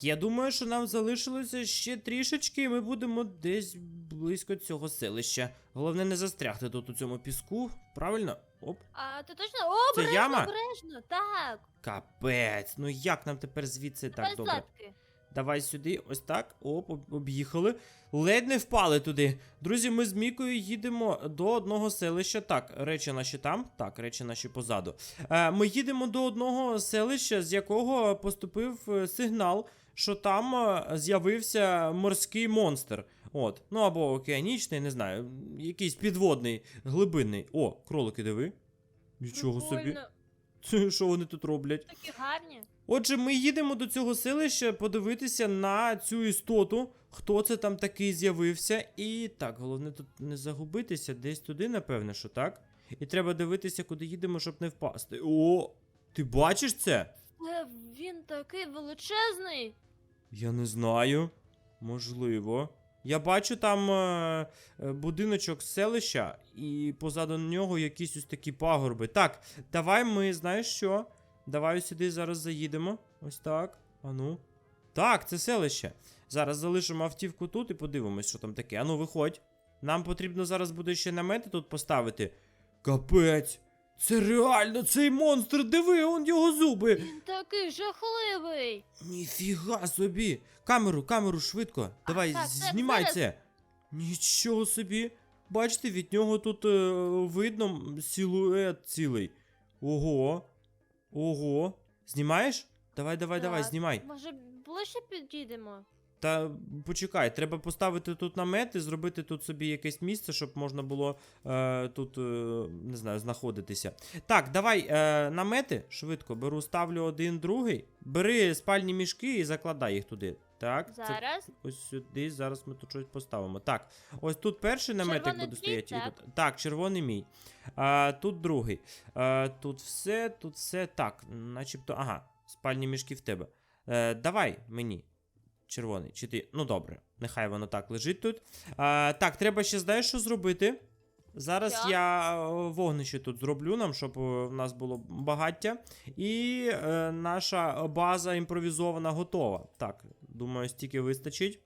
Я думаю, що нам залишилося ще трішечки, і ми будемо десь близько цього селища. Головне не застрягти тут у цьому піску, правильно? Оп. А ти точно О, Це обережно, яма? обережно, так. Капець. Ну як нам тепер звідси так добре? задки. Давай сюди, ось так. Оп, об- об'їхали. Ледь не впали туди. Друзі, ми з Мікою їдемо до одного селища. Так, речі наші там. Так, речі наші позаду. Е, ми їдемо до одного селища, з якого поступив е, сигнал, що там е, з'явився морський монстр. От, ну або океанічний, не знаю, якийсь підводний, глибинний. О, кролики диви. Нічого собі. Це що вони тут роблять? Такі гарні. Отже, ми їдемо до цього селища подивитися на цю істоту, хто це там такий з'явився. І так, головне тут не загубитися, десь туди, напевне, що так. І треба дивитися, куди їдемо, щоб не впасти. О, ти бачиш це? Е, Він такий величезний. Я не знаю. Можливо. Я бачу там е, е, будиночок селища, і позаду нього якісь ось такі пагорби. Так, давай ми, знаєш що? Давай сюди зараз заїдемо. Ось так. Ану. Так, це селище. Зараз залишимо автівку тут і подивимось, що там таке. Ану, виходь. Нам потрібно зараз буде ще намети тут поставити. Капець! Це реально цей монстр, диви, он його зуби. Він такий жахливий. Ніфіга собі! Камеру, камеру, швидко. Давай, так, так, знімай зараз. це. Нічого собі. Бачите, від нього тут е, видно силует цілий. Ого. Ого. Знімаєш? Давай, давай, давай, Так, знімай. Може, ближче підійдемо? Та почекай, треба поставити тут намети, зробити тут собі якесь місце, щоб можна було е, тут, е, не знаю, знаходитися. Так, давай е, намети швидко беру, ставлю один, другий. Бери спальні мішки і закладай їх туди. Так, це ось сюди. Зараз ми тут щось поставимо. Так, ось тут перший наметик Червоний буде стояти. так? Так, червоний мій. А, тут другий. А, тут все, тут все. Так, начебто. Ага, спальні мішки в тебе. Е, давай мені. Червоний, чи ти. Ну добре, нехай воно так лежить тут. А, так, треба ще знаєш, що зробити. Зараз Що? я е, вогнище тут зроблю нам, щоб е, в нас було багаття. І е, наша база імпровізована готова. Так, думаю, стільки вистачить.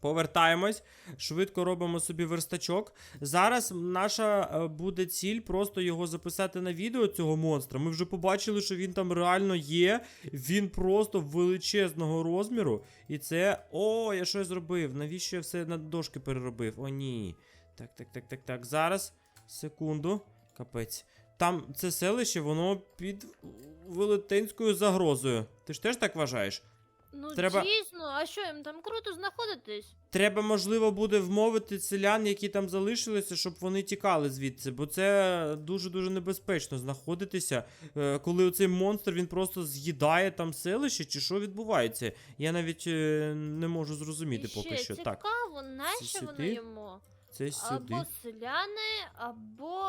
Повертаємось, швидко робимо собі верстачок. Зараз наша е, буде ціль просто його записати на відео цього монстра. Ми вже побачили, що він там реально є. Він просто величезного розміру. І це. О, я щось зробив. Навіщо я все на дошки переробив? О, ні. Так, так, так, так, так. Зараз. Секунду. Капець. Там це селище, воно під велетенською загрозою. Ти ж теж так вважаєш? Ну, Треба- дійсно, а що їм там круто знаходитись? Треба, можливо, буде вмовити селян, які там залишилися, щоб вони тікали звідси, бо це дуже-дуже небезпечно знаходитися, е, коли оцей монстр він просто з'їдає там селище, чи що відбувається. Я навіть е, не можу зрозуміти І поки ще що. цікаво, Так, нащо воно сюди? йому? це сюди. Або селяни, або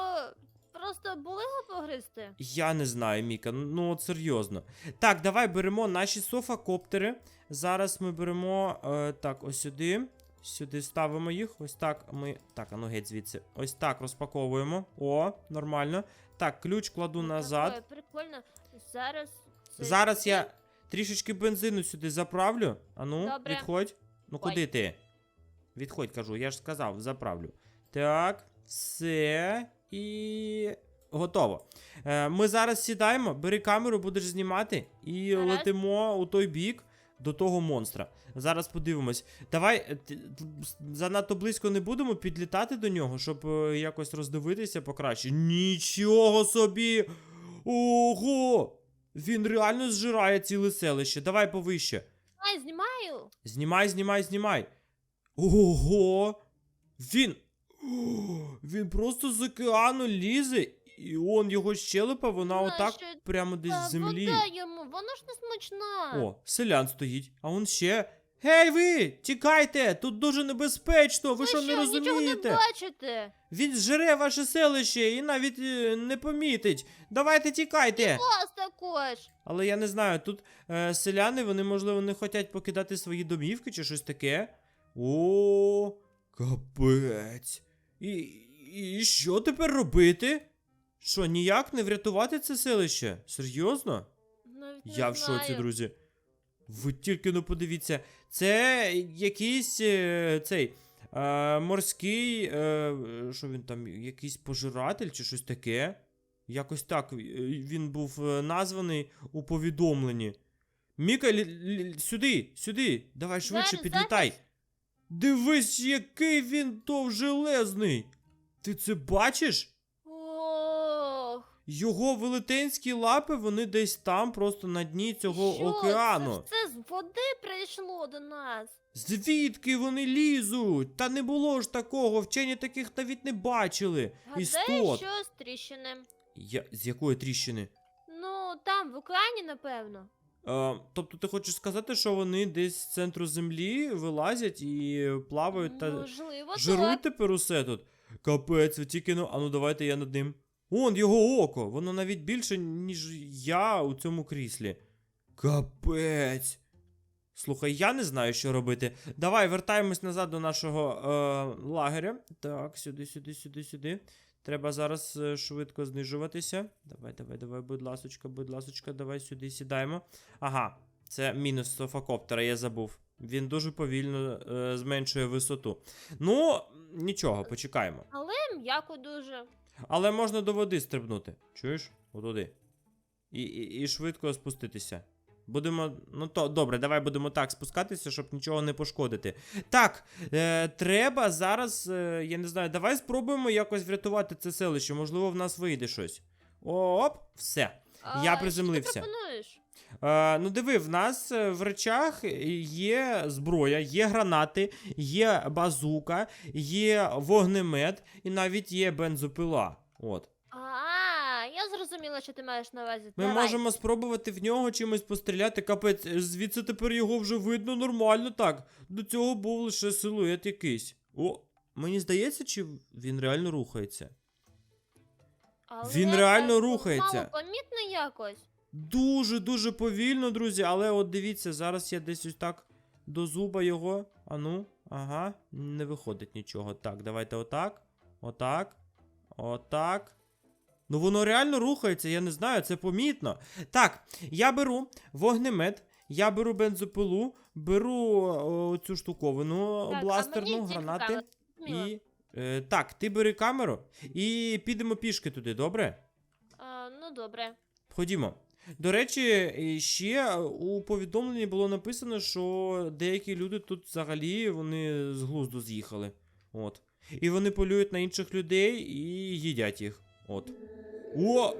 просто були його погризти. Я не знаю, Міка, ну от серйозно. Так, давай беремо наші софакоптери. Зараз ми беремо е, так, ось сюди. Сюди ставимо їх. Ось так ми. Так, а ну геть звідси. Ось так розпаковуємо. О, нормально. Так, ключ кладу назад. Таке, прикольно. Зараз. це Зараз я трішечки бензину сюди заправлю. А ну, Добре. відходь. Ну Ой. куди ти? Відходь, кажу, я ж сказав, заправлю. Так, все. І. Готово. Е, ми зараз сідаємо, бери камеру, будеш знімати, і Гаразд. летимо у той бік до того монстра. Зараз подивимось. Давай е, занадто близько не будемо підлітати до нього, щоб е, якось роздивитися покраще. Нічого собі! Ого! Він реально зжирає ціле селище. Давай повище. Знімаю. Знімай, знімай, знімай. Ого! Він. О, він просто з океану лізе, і он його щелепа, вона Знаю, отак що прямо десь з землі. вода йому, вона ж не смачна. О, селян стоїть, а он ще. Гей, ви! Тікайте! Тут дуже небезпечно, ви що не нічого не розумієте? бачите? Він зжере ваше селище і навіть е, не помітить. Давайте тікайте. Вас також. Але я не знаю, тут е, селяни, вони, можливо, не хочуть покидати свої домівки чи щось таке. О, капець. І, і що тепер робити? Що, ніяк не врятувати це селище? Серйозно? Навіть не я в знаю. шоці, друзі. Ви тільки ну подивіться, це якийсь е, цей е, морський. Е, що він там, якийсь пожиратель чи щось таке. Якось так е, він був е, названий у повідомленні. Міка, лі- лі- сюди, сюди, давай швидше Зараз, підлітай. зараз. Дивись, який він довжелезний. Ти це бачиш? Ох. Його велетенські лапи, вони десь там, просто на дні цього що? океану. Це, це з води прийшло до нас. Звідки вони лізуть? Та не було ж такого, вчені таких навіть не бачили. Гадаю, Істот. що з тріщини. Я... З якої тріщини? Ну, там, в океані, напевно. Е, тобто ти хочеш сказати, що вони десь з центру землі вилазять і плавають та Можливо, жирують так. тепер усе тут? Капець, ви тільки ну, а ну давайте я над ним. Он його око, воно навіть більше, ніж я у цьому кріслі. Капець. Слухай, я не знаю, що робити. Давай, вертаємось назад до нашого е, лагеря. Так, сюди, сюди, сюди, сюди. Треба зараз е, швидко знижуватися. Давай, давай, давай, будь ласочка, будь ласочка, давай сюди сідаємо. Ага, це мінус софакоптера, я забув. Він дуже повільно е, зменшує висоту. Ну, нічого, почекаємо. Але м'яко дуже. Але можна до води стрибнути. Чуєш? Отуди. І, і, і швидко спуститися. Будемо. Ну то добре, давай будемо так спускатися, щоб нічого не пошкодити. Так, е, треба зараз. Е, я не знаю, давай спробуємо якось врятувати це селище. Можливо, в нас вийде щось. Оп, все. А, Я Що приземлився. ти пропонуєш? Е, ну диви, в нас е, в речах є зброя, є гранати, є базука, є вогнемет і навіть є бензопила. От. А, я зрозуміла, що ти маєш на увазі. Ми Давай. можемо спробувати в нього чимось постріляти. Капець, звідси тепер його вже видно нормально так. До цього був лише силует якийсь. О, мені здається, чи він реально рухається? Але він реально так, рухається. Мало помітно якось. Дуже дуже повільно, друзі, але от дивіться, зараз я десь ось так до зуба його. Ану, ага, не виходить нічого. Так, давайте отак. Отак. Отак. Ну воно реально рухається, я не знаю, це помітно. Так, я беру вогнемет, я беру бензопилу, беру цю штуковину, Так, бластерну, тільки гранати. І. Е, так, ти бери камеру і підемо пішки туди, добре? А, ну добре. Ходімо. До речі, ще у повідомленні було написано, що деякі люди тут взагалі вони з глузду з'їхали. От. І вони полюють на інших людей і їдять їх. От. О!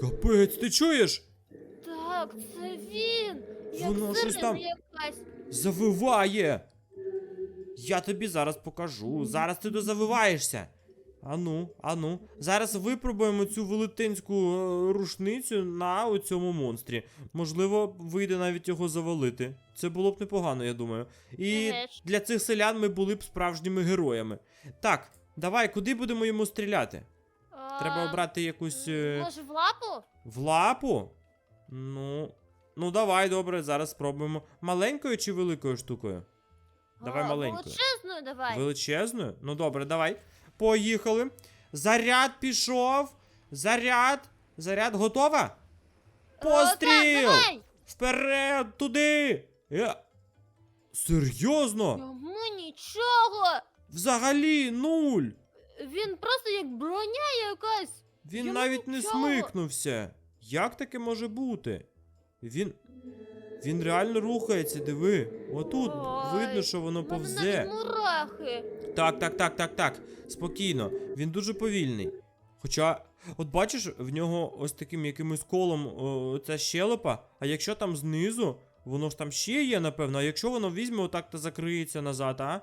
Капець, ти чуєш? Так, це він. Як Воно щось там- якась. Завиває! Я тобі зараз покажу. Зараз ти дозавиваєшся. Ану, ану. Зараз випробуємо цю велетенську е, рушницю на цьому монстрі. Можливо, вийде навіть його завалити. Це було б непогано, я думаю. І Еге ж. для цих селян ми були б справжніми героями. Так, давай, куди будемо йому стріляти? Треба обрати якусь. е, Може, в лапу? В лапу? Ну. Ну, давай, добре, зараз спробуємо. Маленькою чи великою штукою? Давай А, маленькою. Величезною давай. Величезною? Ну добре, давай. Поїхали. Заряд пішов. Заряд. Заряд готова? О, так, Постріл! давай. Вперед туди! Е. Серйозно? Йому нічого. Взагалі нуль. Він просто як броня якась. Він Йому навіть не нічого. смикнувся. Як таке може бути? Він. Він реально рухається, диви. Отут Ой, видно, що воно в мене повзе. мурахи. Так, так, так, так, так. Спокійно. Він дуже повільний. Хоча, от бачиш, в нього ось таким якимось колом о, ця щелепа, а якщо там знизу, воно ж там ще є, напевно, а якщо воно візьме отак та закриється назад, а?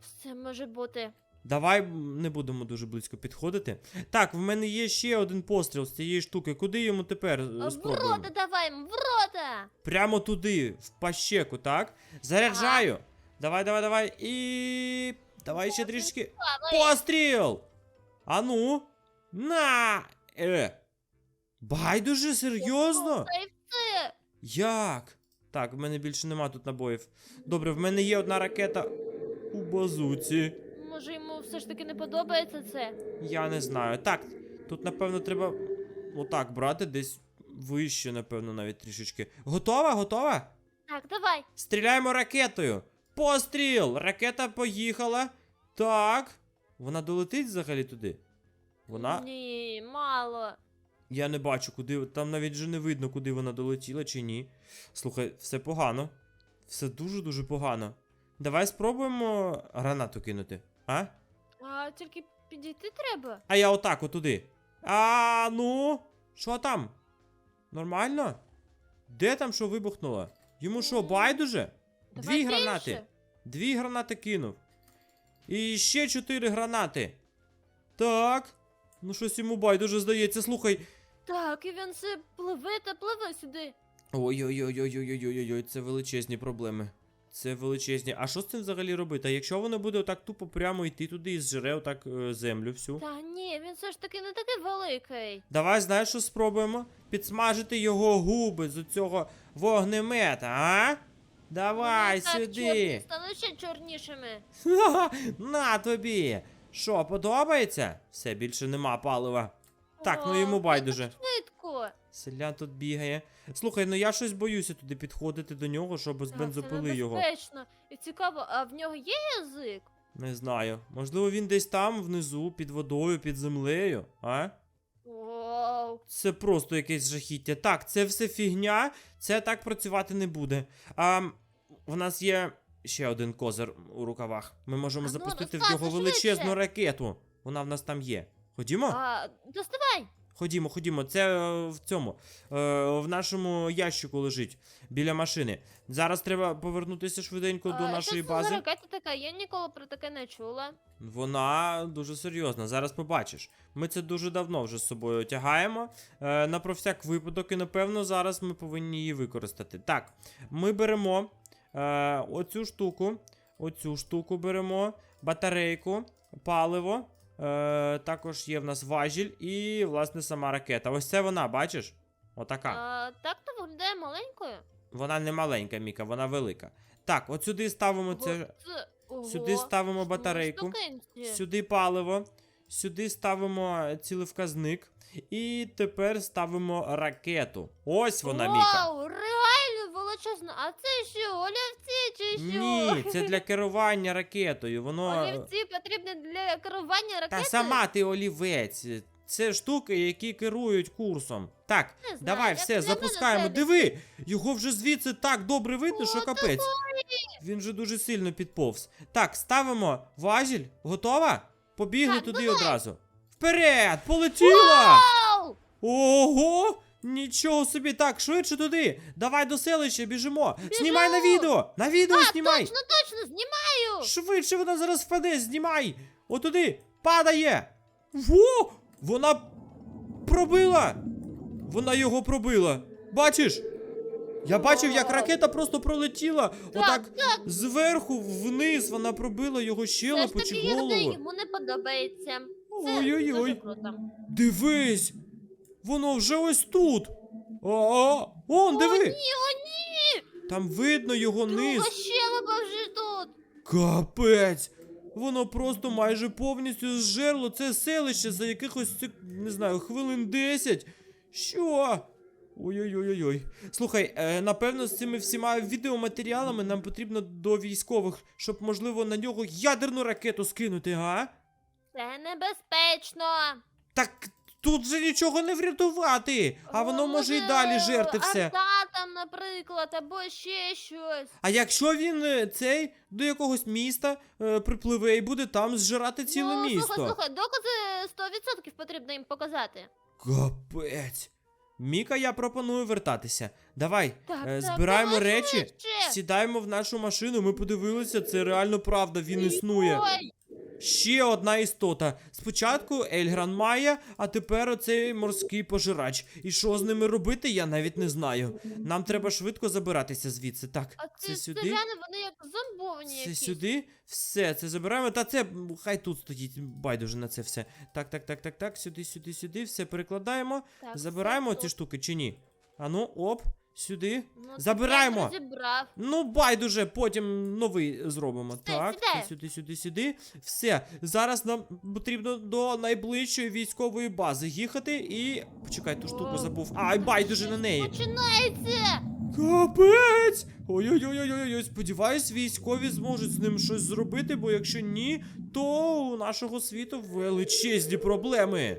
Все може бути. Давай не будемо дуже близько підходити. Так, в мене є ще один постріл з цієї штуки. Куди йому тепер е, А, В рота давай, в рота. Прямо туди, в пащеку, так? Заряджаю. Давай, давай, давай. І. Давай ще трішки. Постріл! Ану! На! Е. Байдуже, серйозно? Як? Так, в мене більше нема тут набоїв. Добре, в мене є одна ракета у базуці. Може йому все ж таки не подобається це. Я не знаю. Так, тут, напевно, треба отак брати, десь вище, напевно, навіть трішечки. Готова? Готова? Так, давай. Стріляємо ракетою. Постріл! Ракета поїхала. Так. Вона долетить взагалі туди? Вона. Ні, мало. Я не бачу, куди. Там навіть вже не видно, куди вона долетіла чи ні. Слухай, все погано. Все дуже-дуже погано. Давай спробуємо гранату кинути. А? А тільки підійти треба. А я отак, отуди. А ну. Що там? Нормально? Де там що вибухнуло? Йому що, байдуже? Давай Дві більше. гранати. Дві гранати кинув. І ще чотири гранати. Так. Ну щось йому байдуже здається. Слухай. Так, і він все пливе та пливе сюди. Ой-ой-ой-ой-ой-ой-ой-ой, це величезні проблеми. Це величезні. А що з цим взагалі робити? А якщо воно буде отак тупо прямо йти туди і зжере отак е, землю всю? Та ні, він все ж таки не такий великий. Давай, знаєш, що спробуємо? Підсмажити його губи з цього вогнемета, а? Давай Вони так чорні сюди. стали ще чорнішими. Ха-ха, На тобі. Що, подобається? Все, більше нема палива. Так, ну О, йому байдуже. Швидко. Селян тут бігає. Слухай, ну я щось боюся туди підходити до нього, щоб це бензопили його. небезпечно. І цікаво, а в нього є язик? Не знаю. Можливо, він десь там внизу, під водою, під землею, а? Вау. Це просто якесь жахіття. Так, це все фігня, це так працювати не буде. А в нас є ще один козир у рукавах. Ми можемо А ну, запустити в розказуй нього величезну швидше. ракету. Вона в нас там є. Ходімо? А, доставай. Ходімо, ходімо. Це е, в цьому. е, в нашому ящику лежить біля машини. Зараз треба повернутися швиденько до нашої це бази. ракета така? Я ніколи про таке не чула. Вона дуже серйозна. Зараз побачиш. Ми це дуже давно вже з собою тягаємо. Е, на про всяк випадок, і напевно зараз ми повинні її використати. Так, ми беремо е, оцю штуку, оцю штуку беремо, батарейку, паливо. Е, також є в нас важіль і, власне, сама ракета. Ось це вона, бачиш? Отака. А, так то виглядає маленькою. Вона не маленька, Міка, вона велика. Так, от сюди ставимо це. це... Ого, Сюди ставимо батарейку. Сюди паливо, сюди ставимо цілевказник. І тепер ставимо ракету. Ось вона, Міка. Реально. А це що, олівці чи що? Ні, це для керування ракетою. Воно. Олівці потрібні для керування ракети? Та сама ти олівець. Це штуки, які керують курсом. Так, Не знаю, давай, як все, для запускаємо. це Диви! Його вже звідси так добре видно, що капець. Він же дуже сильно підповз. Так, ставимо важіль. Готова? Побігли Так, туди давай. одразу. Вперед! Полетіла! Вау! Ого! Нічого собі, так, швидше туди. Давай до селища, біжимо. Біжу. Знімай на відео! На відео А, знімай! точно, точно, знімаю! Швидше вона зараз впаде, знімай! Отуди! Падає! Во! Вона пробила! Вона його пробила. Бачиш? Я бачив, як ракета просто пролетіла. Отак так. зверху вниз вона пробила його щелепу чи голову. йому не подобається. Ой-ой-ой. Дивись! Воно вже ось тут. Он, О, ні, о, ні! Там видно його Друга низ. щелепа вже тут. Капець! Воно просто майже повністю зжерло це селище за якихось, не знаю, хвилин 10. Що? Ой-ой-ой-ой. Слухай, е, напевно, з цими всіма відеоматеріалами нам потрібно до військових, щоб, можливо, на нього ядерну ракету скинути, га? Це небезпечно. Так тут же нічого не врятувати, а воно може і далі жерти все. Ататам, наприклад, або ще щось. А якщо він е, цей до якогось міста е, припливе і буде там зжирати ціле ну, місто. Слухай, слухай, докази 100% потрібно їм показати. Капець. Міка, я пропоную вертатися. Давай, Так, е, так, збираємо давай речі, швидше. сідаємо в нашу машину. Ми подивилися, це реально правда, він існує. Ой, Ще одна істота. Спочатку Ельгран Майя, а тепер оцей морський пожирач. І що з ними робити, я навіть не знаю. Нам треба швидко забиратися звідси. Так, а це ці сюди. селяни, вони як зомбовані Це якісь. сюди, все, це забираємо. Та це хай тут стоїть, байдуже на це все. Так, так, так, так, так, сюди, сюди, сюди, все перекладаємо. Так, Забираємо все ці штуки чи ні? Ану, оп, сюди. Ну, Забираємо. ти. Ну, байдуже, потім новий зробимо. Все, так, це сюди, сюди, сюди. Все. Зараз нам потрібно до найближчої військової бази їхати і. Почекай, ту штуку забув. Ай, байдуже на неї. Починається! Капець! Ой-ой-ой-ой-ой, сподіваюсь, військові зможуть з ним щось зробити, бо якщо ні, то у нашого світу величезні проблеми.